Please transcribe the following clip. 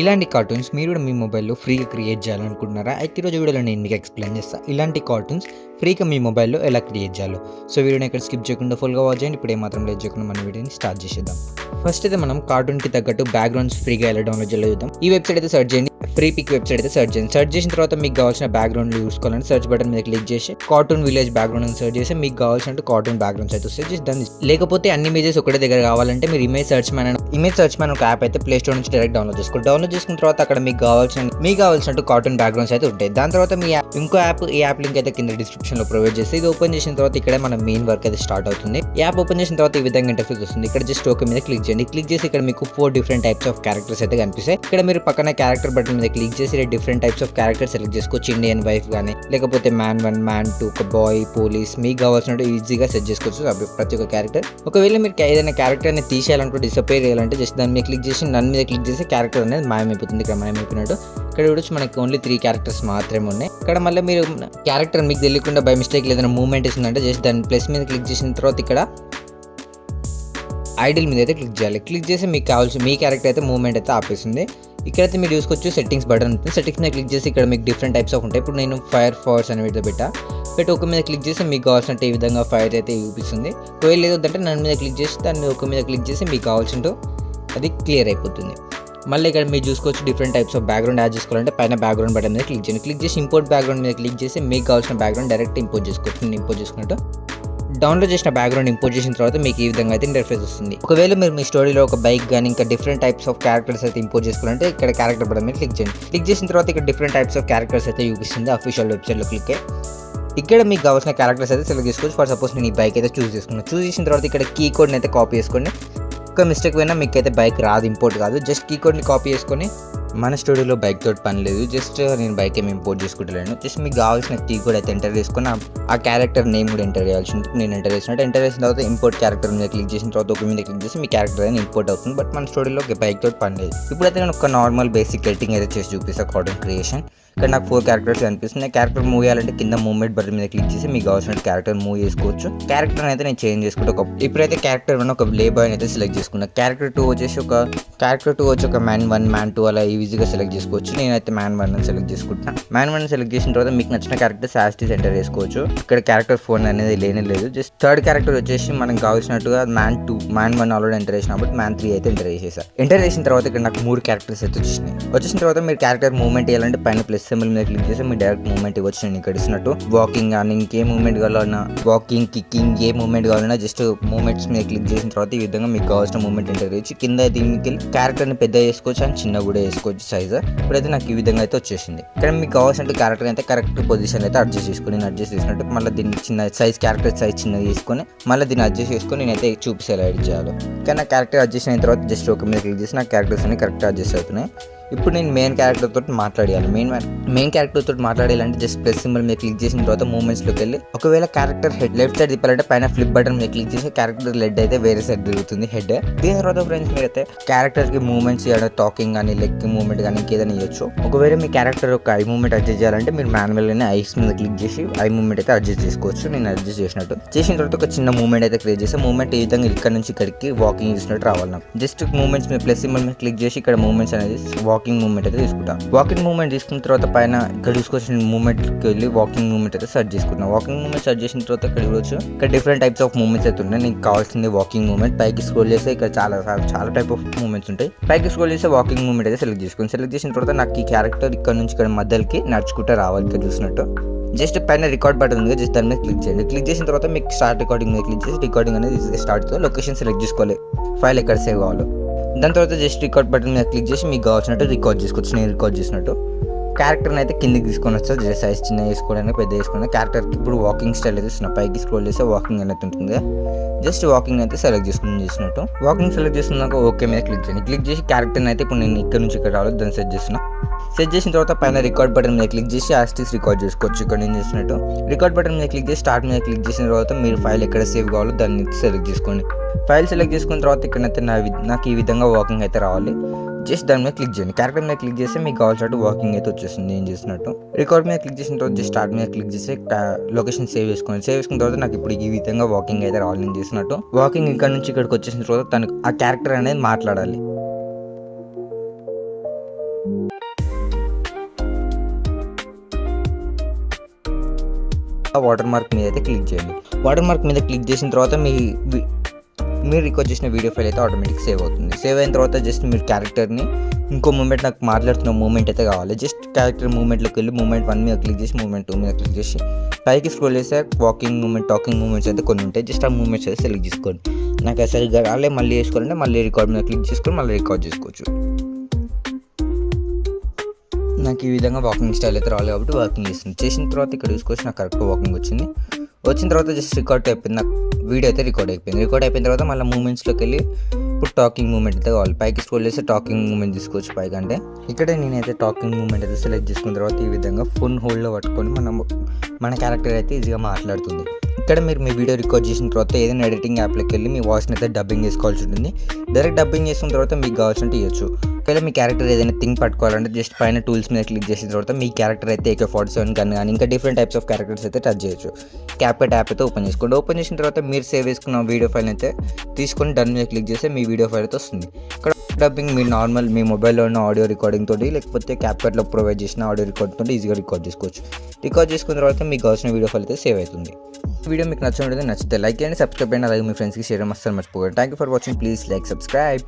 ఇలాంటి కార్టూన్స్ మీరు కూడా మీ మొబైల్లో ఫ్రీగా క్రియేట్ చేయాలనుకుంటున్నారా? అయితే ఈరోజు వీడియోలో నేను మీకు ఎక్స్ప్లెయిన్ చేస్తాను ఇలాంటి కార్టూన్స్ ఫ్రీగా మీ మొబైల్లో ఎలా క్రియేట్ చేయాలో. సో వీడియోని ఎక్కడ స్కిప్ చేయకుండా ఫుల్గా వాచ్ చేయండి. ఇప్పుడు ఏమాత్రం లేట్ చేయకుండా మన వీడియోని స్టార్ట్ చేసేద్దాం. ఫస్ట్ అయితే మనం కార్టూన్కి తగ్గట్టు బ్యాక్గ్రౌండ్స్ ఫ్రీగా ఎలా డౌన్లోడ్ చేయాలో చూద్దాం. ఈ వెబ్సైట్ అయితే సర్చ్ చేయండి. ఫ్రీ పిక్ వెబ్సైట్ అయితే సర్చ్ చేయండి. సర్చ్ చేసిన తర్వాత మీకు కావాల్సిన బ్యాక్గ్రౌండ్ చూసుకోవాలని సర్చ్ బటన్ మీద క్లిక్ చేసి కార్టూన్ విలేజ్ బ్యాక్గ్రౌండ్ అని సర్చ్ చేసి మీకు కావాల్సిన కార్టూన్ బ్యాక్గ్రౌండ్స్ అయితే వస్తాయి. జస్ట్ దాన్ని లేకపోతే అన్ని ఇమేజెస్ ఒకటే దగ్గర కావాలంటే మీరు image search man image search man ఒక యాప్ అయితే ప్లే స్టోర్ నుంచి డైరెక్ట్ డౌన్లోడ్ చేసుకోండి. డౌన్లోడ్ చేసుకున్న తర్వాత అక్కడ మీకు కావాల్సిన మీకు కావాల్సినట్టు కార్టూన్ బ్యాక్గ్రౌండ్స్ అయితే ఉంటాయి. దాని తర్వాత మీ యాప్ ఇంకో యాప్ ఈ యాప్ లింక్ అయితే కింద డిస్క్రిప్షన్లో ప్రొవైడ్ చేస్తే ఇది ఓపెన్ చేసిన తర్వాత ఇక్కడ మన మెయిన్ వర్క్ అయితే స్టార్ట్ అవుతుంది. యాప్ ఓపెన్ చేసిన తర్వాత ఈ విధంగా ఇంటర్ఫేస్ వస్తుంది. ఇక్కడ జస్ట్ ఓకే మీద క్లిక్ చేయండి. క్లిక్ చేసి ఇక్కడ మీకు four different types of characters అయితే కనిపిస్తాయి. ఇక్కడ మీరు పక్కన క్యారెక్టర్ బట్ బటన్ మీద క్లిక్ చేసి different types of character select చేసుకోవచ్చు. ఇండియన్ వైఫ్ కానీ లేకపోతే మ్యాన్ వన్ మ్యాన్ టూ ఒక బాయ్ పోలీస్ మీకు కావాల్సినట్టు ఈజీగా సెట్ చేసుకోవచ్చు. ప్రతి ఒక్క క్యారెక్టర్ ఒకవేళ మీరు ఏదైనా క్యారెక్టర్ అనేది తీసేయాలనుకుంటే డిసపేర్ చేయాలంటే జస్ట్ దాని మీద క్లిక్ చేసి నన్ను మీద క్లిక్ చేసి క్యారెక్టర్ అనేది మాయమైపోతుంది. ఇక్కడ మాయమైపోయినట్టు ఇక్కడ చూడొచ్చు మనకి ఓన్లీ త్రీ క్యారెక్టర్స్ మాత్రమే ఉన్నాయి. ఇక్కడ మళ్ళీ మీరు క్యారెక్టర్ మీకు తెలియకుండా బై మిస్టేక్ ఏదైనా మూవ్మెంట్ ఇస్తుందంటే జస్ట్ దాని ప్లస్ మీద క్లిక్ చేసిన తర్వాత ఇక్కడ ఐడిల్ మీద అయితే క్లిక్ చేయాలి. క్లిక్ చేసి మీకు కావాల్సిన మీ క్యారెక్టర్ అయితే మూవ్మెంట్ అయితే ఆపేస్తుంది. ఇక్కడైతే మీరు చూసుకోవచ్చు సెట్టింగ్స్ బటన్ ఉంటుంది. సెట్టింగ్స్ మీద క్లిక్ చేసి ఇక్కడ మీకు డిఫరెంట్ టైప్స్ ఆఫ్ ఉంటాయి. ఇప్పుడు నేను ఫైర్ ఫార్స్ అని పెట్టా. పెట్టి ఒక మీద క్లిక్ చేసి మీకు కావాల్సినట్టు ఈ విధంగా ఫైర్ అయితే చూపిస్తుంది. ఒకవేళ లేదంటే నన్ను మీద క్లిక్ చేసి దాన్ని ఒక మీద క్లిక్ చేసి మీకు కావాల్సినట్టు అది క్లియర్ అయిపోతుంది. మళ్ళీ ఇక్కడ మీరు చూసుకోవచ్చు different types of background add చేసుకోవాలంటే పైన బ్యాక్గ్రౌండ్ బటన్ మీద క్లిక్ చేయండి. క్లిక్ చేసి ఇంపోర్ట్ బ్యాక్గ్రౌండ్ మీద క్లిక్ చేసి మీకు కావాల్సిన బ్యాక్గ్రౌండ్ డైరెక్ట్ ఇంపోర్ట్ చేసుకోవచ్చు. నేను ఇంపోర్ట్ చేసుకున్నట్టు. డౌన్లోడ్ చేసిన బ్యాక్గ్రౌండ్ ఇంపోర్ట్ చేసిన తర్వాత మీకు ఈ విధంగా అయితే ఇంటర్ఫేస్ వస్తుంది. ఒకవేళ మీరు మీ స్టోరీలో ఒక బైక్ కానీ ఇంకా డిఫరెంట్ టైప్స్ ఆఫ్ క్యారెక్టర్స్ అయితే ఇంపోర్ట్ చేసుకోవాలంటే ఇక్కడ క్యారెక్టర్ బటన్ మీద క్లిక్ చేయండి. క్లిక్ చేసిన తర్వాత ఇక్కడ డిఫరెంట్ టైప్స్ ఆఫ్ క్యారెక్టర్స్ అయితే చూపిస్తుంది. అఫీషియల్ వెబ్సైట్లో క్లిక్ ఇక్కడ మీకు కావాల్సిన క్యారెక్టర్స్ అయితే సెలెక్ట్ చేసుకోవచ్చు. ఫర్ సపోజ్ నేను ఈ బైక్ అయితే చూస్ చేసుకున్నాను చూస్ చేసిన తర్వాత ఇక్కడ కీ కోడ్ని అయితే కాపీ చేసుకోండి. ఒక్క మిస్టేక్ పోయినా మీకు అయితే బైక్ రాదు ఇంపోర్ట్ కాదు. జస్ట్ కీ కోడ్ని కాపీ చేసుకొని మన స్టూడియోలో బైక్ తోటి పని లేదు. జస్ట్ uh, నేను బైక్ ఏమి ఇంపోర్ట్ చేసుకుంటలేను. జస్ట్ మీకు కావాల్సిన కీ కూడా అయితే ఎంటర్ చేసుకున్న ఆ- క్యారెక్టర్ నేమ్ కూడా ఎంటర్ చేయాల్సి ఉంటుంది నేను ఎంటర్ చేసినట్టు ఎంటర్ చేసిన తర్వాత ఇంపోర్ట్ క్యారెక్టర్ మీద క్లిక్ చేసిన తర్వాత ఒక మీద క్లిక్ చేసి మీ క్యారెక్టర్ అనేది ఇంపోర్ట్ అవుతుంది. బట్ మన స్టూడియోలో బైక్ తోటి పని లేదు. ఇప్పుడైతే నేను ఒక నార్మల్ బేసిక్ ఎడిటింగ్ అయితే చేసి చూపిస్తాను కాటన్ క్రియేషన్ ఇక్కడ నాకు ఫోర్ క్యారెక్టర్స్ కనిపిస్తున్నాయి. క్యారెక్టర్ మూవ్ చేయాలంటే కింద మూవ్మెంట్ బటన్ మీద క్లిక్ చేసి మీకు కావాల్సిన క్యారెక్టర్ మూవ్ చేసుకోవచ్చు. క్యారెక్టర్ అయితే నేను చేంజ్ చేసుకుంటే. ఒక ఇప్పుడైతే క్యారెక్టర్ వన్ ఒక ప్లే బాయ్ అయితే సెలెక్ట్ చేసుకున్నా. క్యారెక్టర్ టూ వచ్చేసి ఒక క్యారెక్టర్ టూ వచ్చి ఒక మ్యాన్ వన్ మ్యాన్ టూ అలా ఈజీగా సెలెక్ట్ చేసుకోవచ్చు. నేనైతే మ్యాన్ వన్ అని సెలెక్ట్ చేసుకుంటున్నా. మ్యాన్ వన్ సెలెక్ట్ చేసిన తర్వాత మీకు నచ్చిన క్యారెక్టర్ శాస్టీ ఎంటర్ చేసుకోవచ్చు ఇక్కడ క్యారెక్టర్ ఫోన్ అనేది లేనే లేదు. జస్ట్ థర్డ్ క్యారెక్టర్ వచ్చేసి మనకు కావాల్సినట్టుగా man two man one already enter చేసిన బట్ మ్యాన్ త్రీ అయితే ఎంటర్ చేసేసా. ఎంటర్ చేసిన తర్వాత ఇక్కడ నాకు మూడు క్యారెక్టర్స్ అయితే వచ్చినాయి వచ్చిన తర్వాత మీరు క్యారెక్టర్ మూవ్మెంట్ చేయాలంటే పైన ప్లస్ సింబల్ మీద క్లిక్ చేసి మీరు డైరెక్ట్ మూమెంట్ ఇవ్వచ్చు. నేను ఇక్కడ ఇచ్చినట్టు వాకింగ్ కానీ ఇంకే మూమెంట్ కావాలన్నా వాకింగ్ కిక్కింగ్ ఏ మూమెంట్ కావాలన్నా జస్ట్ మూమెంట్స్ మీద క్లిక్ చేసిన తర్వాత ఈ విధంగా మీకు కావాల్సిన మూమెంట్ ఎంటర్ చేయొచ్చు. కింద దీనికి వెళ్ళి క్యారెక్టర్ని పెద్ద చేసుకోవచ్చు అండ్ చిన్న కూడా వేసుకోవచ్చు సైజ్ ఇప్పుడైతే నాకు ఈ విధంగా అయితే వచ్చేసింది. ఇక్కడ మీకు కావాల్సిన క్యారెక్టర్ అయితే కరెక్ట్ పొజిషన్ అయితే అడ్జస్ట్ చేసుకుని నేను అడ్జస్ట్ చేసినట్టు మళ్ళీ దీన్ని చిన్న సైజ్ క్యారెక్టర్ సైజ్ చిన్నది తీసుకొని మళ్ళీ దీన్ని అడ్జస్ట్ చేసుకొని నేనైతే చూపిసేలా ఎడిట్ చేయాలి. కానీ నా క్యారెక్టర్ అడ్జస్ట్ అయిన తర్వాత జస్ట్ ఒక మీద క్లిక్ చేసి నా క్యారెక్టర్స్ అన్ని కరెక్ట్ అడ్జస్ట్ అవుతున్నాయి. ఇప్పుడు నేను మెయిన్ క్యారెక్టర్ తోటి మాట్లాడాలి మెయిన్ మెయిన్ క్యారెక్టర్ తోటి మాట్లాడాలంటే జస్ట్ ప్లస్ సింబల్ మీరు క్లిక్ చేసిన తర్వాత మూమెంట్స్లోకి వెళ్ళి ఒకవేళ క్యారెక్టర్ హెడ్ లెఫ్ట్ సైడ్ తిప్పాలంటే పైన ఫ్లిప్ బటన్ మీరు క్లిక్ చేసి క్యారెక్టర్ లెడ్ అయితే వేరే సైడ్ తిరుగుతుంది హెడ్ దీని తర్వాత ఫ్రెండ్స్ మీరైతే క్యారెక్టర్కి మూమెంట్స్ చేయడం టాకింగ్ కానీ లెగ్ మూమెంట్ కానీ ఇంకేదైనా ఇవ్వచ్చు ఒకవేళ మీ క్యారెక్టర్ ఒక ఐ మూమెంట్ అడ్జస్ట్ చేయాలంటే మీరు మాన్యువల్ గానే ఐస్ మీద క్లిక్ చేసి ఐ మూమెంట్ అయితే అడ్జస్ట్ చేసుకోవచ్చు. నేను అడ్జస్ట్ చేసినట్టు. చేసిన తర్వాత ఒక చిన్న మూమెంట్ అయితే క్రియేట్ చేసి మూమెంట్ ఏ విధంగా ఇక్కడ నుంచి ఇక్కడికి వాకింగ్ చేసినట్టు రావాలి నాకు జస్ట్ మూమెంట్స్ మీరు ప్లస్ సింబల్ మీద క్లిక్ చేసి ఇక్కడ మూమెంట్స్ అనేది వాకింగ్ మూమెంట్ అయితే తీసుకుంటాం. వాకింగ్ మూమెంట్ తీసుకున్న తర్వాత పైన ఇక్కడ చూసుకొచ్చిన మూమెంట్కి వెళ్ళి వాకింగ్ మూమెంట్ అయితే సెర్చ్ చేసుకున్నాను వాకింగ్ మూమెంట్ సెర్చ్ చేసిన తర్వాత ఇక్కడ చూడొచ్చు. ఇక్కడ డిఫరెంట్ టైప్స్ ఆఫ్ మూమెంట్స్ అయితే ఉన్నాయి. నీకు కావాల్సింది వాకింగ్ మూమెంట్ పైకి స్క్రోల్ చేస్తే ఇక్కడ చాలా చాలా టైప్ ఆఫ్ మూమెంట్స్ ఉంటాయి. పైకి స్క్రోల్ చేస్తే వాకింగ్ మూమెంట్ అయితే సెలెక్ట్ చేసుకుని సెలెక్ట్ చేసిన తర్వాత నాకు ఈ క్యారెక్టర్ ఇక్కడ నుంచి ఇక్కడ మధ్యలోకి నడుచుకుంటూ రావాలి ఇక్కడ చూసినట్టు. జస్ట్ పైన రికార్డ్ బటన్ ఉంది జస్ట్ దాని మీద క్లిక్ చేయండి. క్లిక్ చేసిన తర్వాత మీకు స్టార్ట్ రికార్డింగ్ మీద క్లిక్ చేసి రికార్డింగ్ అనేది స్టార్ట్ అవుతుంది. లొకేషన్ సెలెక్ట్ చేసుకోవాలి. ఫైల్ ఎక్కడ సేవ్ కావాలో. దాని తర్వాత జస్ట్ రికార్డ్ బటన్ మీద క్లిక్ చేసి మీకు కావాల్సినట్టు రికార్డ్ చేసుకోవచ్చు. నేను రికార్డ్ చేసినట్టు. క్యారెక్టర్ని అయితే కిందికి తీసుకొని వస్తుంది జస్ట్ సైజ్ చిన్న వేసుకోవడానికి పెద్ద వేసుకోవడానికి క్యారెక్టర్కి ఇప్పుడు వాకింగ్ స్టైల్ అయితే ఇస్తున్నా పైకి స్క్రోల్ చేస్తే వాకింగ్ అనేది ఉంటుంది. జస్ట్ వాకింగ్ అయితే సెలెక్ట్ చేసుకుని చేసినట్టు. వాకింగ్ సెలెక్ట్ చేసుకున్నాక ఓకే మీద క్లిక్ చేయండి. క్లిక్ చేసి క్యారెక్టర్ని అయితే ఇప్పుడు నేను ఇక్కడ నుంచి ఇక్కడ రావాలి. దాన్ని సెట్ చేస్తున్నా. సెట్ చేసిన తర్వాత పైన రికార్డ్ బటన్ మీద క్లిక్ చేసి ఆస్టిస్ రికార్డ్ చేసుకోవచ్చు. ఇక్కడ నేను చేసినట్టు రికార్డ్ బటన్ మీద క్లిక్ చేసి స్టార్ట్ మీద క్లిక్ చేసిన తర్వాత మీరు ఫైల్ ఎక్కడ సేవ్ కావాలో దాన్ని సెలెక్ట్ చేసుకోండి. ఫైల్ సెలెక్ట్ చేసుకున్న తర్వాత ఇక్కడైతే నా నాకు ఈ విధంగా వాకింగ్ అయితే రావాలి. జస్ట్ దాని మీద క్లిక్ చేయండి. క్యారెక్టర్ మీద క్లిక్ చేస్తే మీకు కావాల్సినట్టు వాకింగ్ అయితే వచ్చేస్తుంది. నేను చేసినట్టు రికార్డ్ మీద క్లిక్ చేసిన తర్వాత జస్ట్ స్టార్ట్ మీద క్లిక్ చేసి లొకేషన్ సేవ్ చేసుకోండి. సేవ్ చేసుకున్న తర్వాత నాకు ఇప్పుడు ఈ విధంగా వాకింగ్ అయితే రావాలి. నేను చేసినట్టు వాకింగ్ ఇక్కడ నుంచి ఇక్కడికి వచ్చేసిన తర్వాత తనకు ఆ క్యారెక్టర్ అనేది మాట్లాడాలి. వాటర్ మార్క్ మీద అయితే క్లిక్ చేయండి. వాటర్ మార్క్ మీద క్లిక్ చేసిన తర్వాత మీ మీరు రికార్డ్ చేసిన వీడియో ఫైల్ అయితే ఆటోమేటిక్ సేవ్ అవుతుంది. సేవ్ అయిన తర్వాత జస్ట్ మీరు క్యారెక్టర్ని ఇంకో మూమెంట్ నాకు మాట్లాడుతున్న మూమెంట్ అయితే కావాలి. జస్ట్ క్యారెక్టర్ మూమెంట్లోకి వెళ్ళి మూమెంట్ వన్ మీద క్లిక్ చేసి మూమెంట్ టూ మీద క్లిక్ చేసి పైకి స్క్రోల్ చేస్తే వాకింగ్ మూమెంట్ టాకింగ్ మూమెంట్స్ అయితే కొన్ని ఉంటాయి. జస్ట్ ఆ మూమెంట్స్ అయితే సెలెక్ట్ చేసుకోండి. నాకు సరిగ్గా రాలే మళ్ళీ వేసుకోవాలంటే మళ్ళీ రికార్డ్ మీద క్లిక్ చేసుకొని మళ్ళీ రికార్డ్ చేసుకోవచ్చు. నాకు ఈ విధంగా వాకింగ్ స్టైల్ అయితే రావాలి కాబట్టి వాకింగ్ చేసింది. చేసిన తర్వాత ఇక్కడ చూసుకొచ్చి నాకు కరెక్ట్ వాకింగ్ వచ్చింది. వచ్చిన తర్వాత జస్ట్ రికార్డ్ అయిపోయింది. నాకు వీడియో అయితే రికార్డ్ అయిపోయింది. రికార్డ్ అయిపోయిన తర్వాత మళ్ళీ మూమెంట్స్లోకి వెళ్ళి ఇప్పుడు టాకింగ్ మూమెంట్ అయితే కావాలి. పైకి స్క్రోల్ చేస్తే టాకింగ్ మూమెంట్ తీసుకోవచ్చు పైకి అంటే. ఇక్కడే నేనైతే టాకింగ్ మూమెంట్ అయితే సెలెక్ట్ చేసుకున్న తర్వాత ఈ విధంగా ఫోన్ హోల్డ్లో పట్టుకొని మనం మన క్యారెక్టర్ అయితే ఈజీగా మాట్లాడుతుంది. ఇక్కడ మీరు మీ వీడియో రికార్డ్ చేసిన తర్వాత ఏదైనా ఎడిటింగ్ యాప్లోకి వెళ్ళి మీ వాయిస్ని అయితే డబ్బింగ్ చేసుకోవాల్సి ఉంటుంది. డైరెక్ట్ డబ్బింగ్ చేసుకున్న తర్వాత మీకు కావాల్సినట్టు ఇవ్వచ్చు ఒకవేళ మీ క్యారెక్టర్ ఏదైనా థింగ్ పట్టుకోవాలంటే జస్ట్ పైన టూల్స్ మీద క్లిక్ చేసిన తర్వాత మీ క్యారెక్టర్ అయితే ఏకే ఫార్టీ సెవెన్ కానీ కానీ ఇంకా డిఫరెంట్ టైప్స్ ఆఫ్ క్యారెక్టర్స్ అయితే టచ్ చేయొచ్చు. క్యాప్కట్ యాప్ అయితే ఓపెన్ చేసుకోండి. ఓపెన్ చేసిన తర్వాత మీరు సేవ్ చేసుకున్న వీడియో ఫైల్ అయితే తీసుకొని డన్ మీద క్లిక్ చేస్తే మీ వీడియో ఫైల్ అయితే వస్తుంది. ఇక్కడ డబ్బింగ్ మీ నార్మల్ మీ మొబైల్లో ఉన్న ఆడియో రికార్డింగ్ తోటి లేకపోతే క్యాప్కట్లో ప్రొవైడ్ చేసిన ఆడియో రికార్డింగ్ తోటి ఈజీగా రికార్డ్ చేసుకోవచ్చు. రికార్డ్ చేసుకున్న తర్వాత మీకు కావాల్సిన వీడియో ఫైల్ అయితే సేవ్ అవుతుంది. వీడియో మీకు నచ్చినట్లయితే నచ్చితే లైక్ చేయండి. సబ్స్క్రైబ్ చేయండి. అలాగే మీ ఫ్రెండ్స్కి షేర్ అస్సలు మర్చిపోకండి. Thank you for watching please like subscribe